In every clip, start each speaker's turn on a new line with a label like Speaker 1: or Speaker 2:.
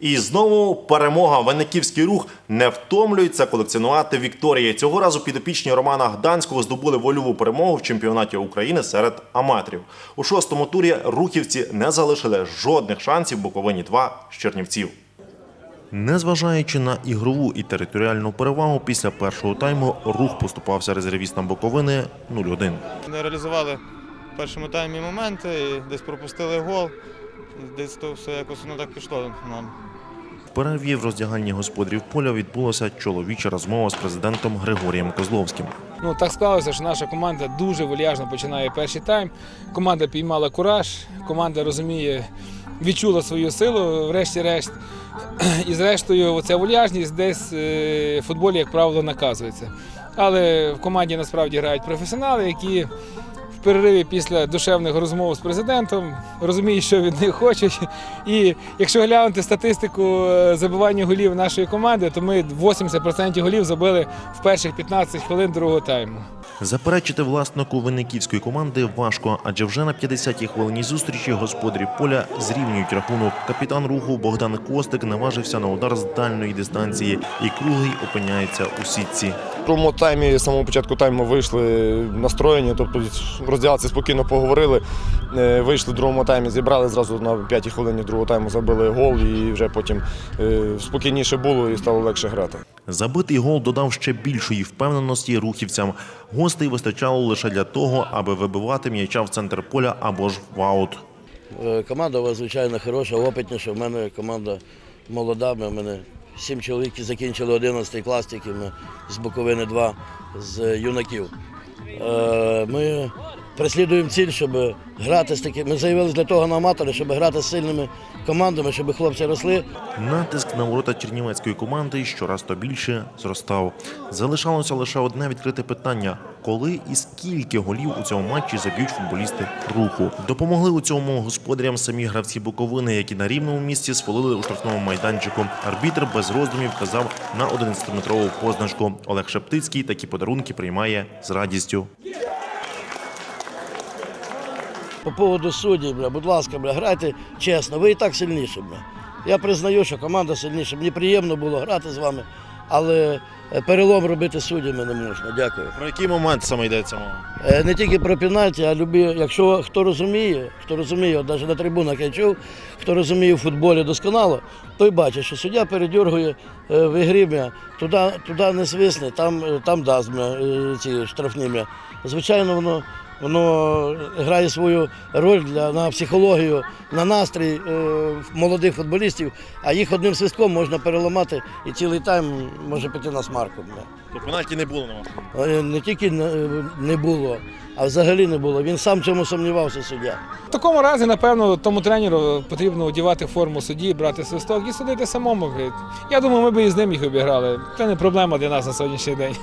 Speaker 1: І знову перемога. Винниківський рух не втомлюється колекціонувати вікторії. Цього разу підопічні Романа Гданського здобули вольову перемогу в чемпіонаті України серед аматорів. У шостому турі рухівці не залишили жодних шансів Буковині 2 з Чернівців. Незважаючи на ігрову і територіальну перевагу, після першого тайму рух поступався резервістам Буковини 0-1.
Speaker 2: Не реалізували в першому таймі моменти, і десь пропустили гол. Десь то все якось воно так пішло нам.
Speaker 1: В перерві в роздягальні господарів поля відбулася чоловіча розмова з президентом Григорієм Козловським.
Speaker 3: Ну так склалося, що наша команда дуже вальяжно починає перший тайм. Команда піймала кураж, команда розуміє, відчула свою силу, врешті-решт. І зрештою, оця вальяжність десь е, в футболі, як правило, наказується. Але в команді насправді грають професіонали, які в перериві після душевних розмов з президентом розуміють, що від них хочуть. І якщо глянути статистику е, забивання голів нашої команди, то ми 80% голів забили в перших 15 хвилин другого тайму.
Speaker 1: Заперечити власнику винниківської команди важко, адже вже на 50-й хвилині зустрічі господарі поля зрівнюють рахунок. Капітан руху Богдан Костик наважився на удар з дальної дистанції, і круглий опиняється у сітці.
Speaker 4: В другому таймі, з самого початку тайму вийшли настроєні, тобто розділці спокійно поговорили. Е, Вийшли в другому таймі, зібрали зразу на п'ятій хвилині другого тайму, забили гол і вже потім е, спокійніше було і стало легше грати.
Speaker 1: Забитий гол додав ще більшої впевненості рухівцям. Гостей вистачало лише для того, аби вибивати м'яча в центр поля або ж в аут.
Speaker 5: Е, Команда у вас, звичайно, хороша, опитніша. У мене команда молода. У мене сім чоловік закінчили 11 клас, тільки ми з Буковини 2, з юнаків. Ми переслідуємо ціль, щоб грати з такими. Ми заявилися для того на аматори, щоб грати з сильними командами, щоб хлопці росли.
Speaker 1: Натиск на ворота чернівецької команди щораз то більше зростав. Залишалося лише одне відкрите питання: коли і скільки голів у цьому матчі заб'ють футболісти руху. Допомогли у цьому господарям самі гравці Буковини, які на рівному місці свалили у штрафному майданчику. Арбітр без роздумів вказав на 11-метрову позначку. Олег Шептицький такі подарунки приймає з радістю.
Speaker 5: По поводу суддів, бля, будь ласка, бля, грайте чесно, ви і так сильніші. Бля. Я признаю, що команда сильніша. Мені приємно було грати з вами, але е, перелом робити суддями не можна. Дякую.
Speaker 1: Про який момент саме йдеться мова?
Speaker 5: Е, Не тільки про пенальті, а любі, якщо хто розуміє, хто розуміє, от навіть на трибунах я чув, хто розуміє в футболі досконало, той бачить, що суддя передергує е, в ігрі, туди, туди не свисне, там, там дасть ці штрафні. Звичайно, воно, воно грає свою роль для, на психологію, на настрій е, молодих футболістів, а їх одним свистком можна переламати і цілий тайм може піти на смарку.
Speaker 1: То пенальті не було на вас.
Speaker 5: Е, Не тільки не- не було, а взагалі не було. Він сам в цьому сумнівався суддя.
Speaker 3: В такому разі, напевно, тому тренеру потрібно одягати форму судді, брати свисток і судити самому. Я думаю, ми б і з ним їх обіграли. Це не проблема для нас на сьогоднішній день.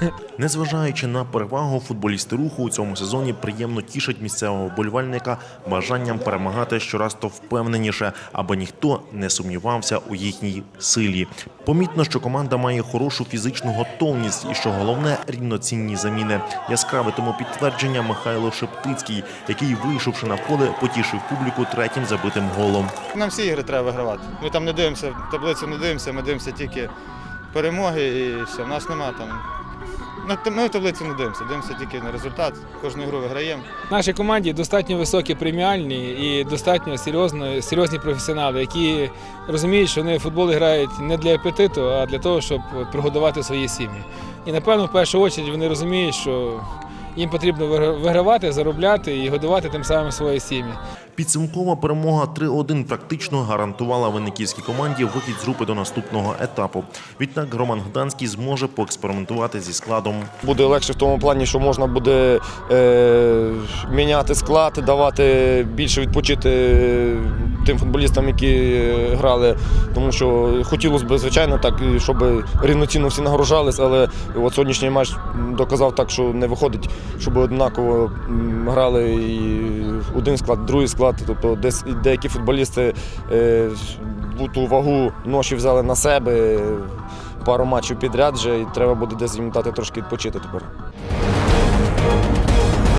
Speaker 1: Незважаючи на перевагу, футболісти руху у цьому сезоні приємно тішать місцевого вболівальника бажанням перемагати щораз то впевненіше, аби ніхто не сумнівався у їхній силі. Помітно, що команда має хорошу фізичну готовність і що головне рівноцінні заміни. Яскраве тому підтвердження Михайло Шептицький, який, вийшовши на поле, потішив публіку третім забитим голом.
Speaker 2: Нам всі ігри треба вигравати. Ми там не дивимося, таблицю не дивимося, ми дивимося тільки перемоги і все. В нас нема там. Ми в таблицю не дивимося, дивимося тільки на результат. Кожну ігру виграємо.
Speaker 3: Нашій команді достатньо високі преміальні і достатньо серйозно, серйозні професіонали, які розуміють, що вони футбол грають не для апетиту, а для того, щоб прогодувати свої сім'ї. І напевно, в першу чергу вони розуміють, що їм потрібно вигра- вигравати, заробляти і годувати тим самим свої сім'ї.
Speaker 1: Підсумкова перемога 3-1 практично гарантувала винниківській команді вихід з групи до наступного етапу. Відтак Роман Гданський зможе поекспериментувати зі складом.
Speaker 4: Буде легше в тому плані, що можна буде е, міняти склад, давати більше відпочити тим футболістам, які грали. Тому що хотілося б, звичайно, так, щоб рівноцінно всі нагружались, але от сьогоднішній матч доказав так, що не виходить, щоб однаково грали і один склад, другий склад. Тобто десь деякі футболісти е, ту вагу ноші взяли на себе. Пару матчів підряд вже і треба буде десь їм дати трошки відпочити тепер.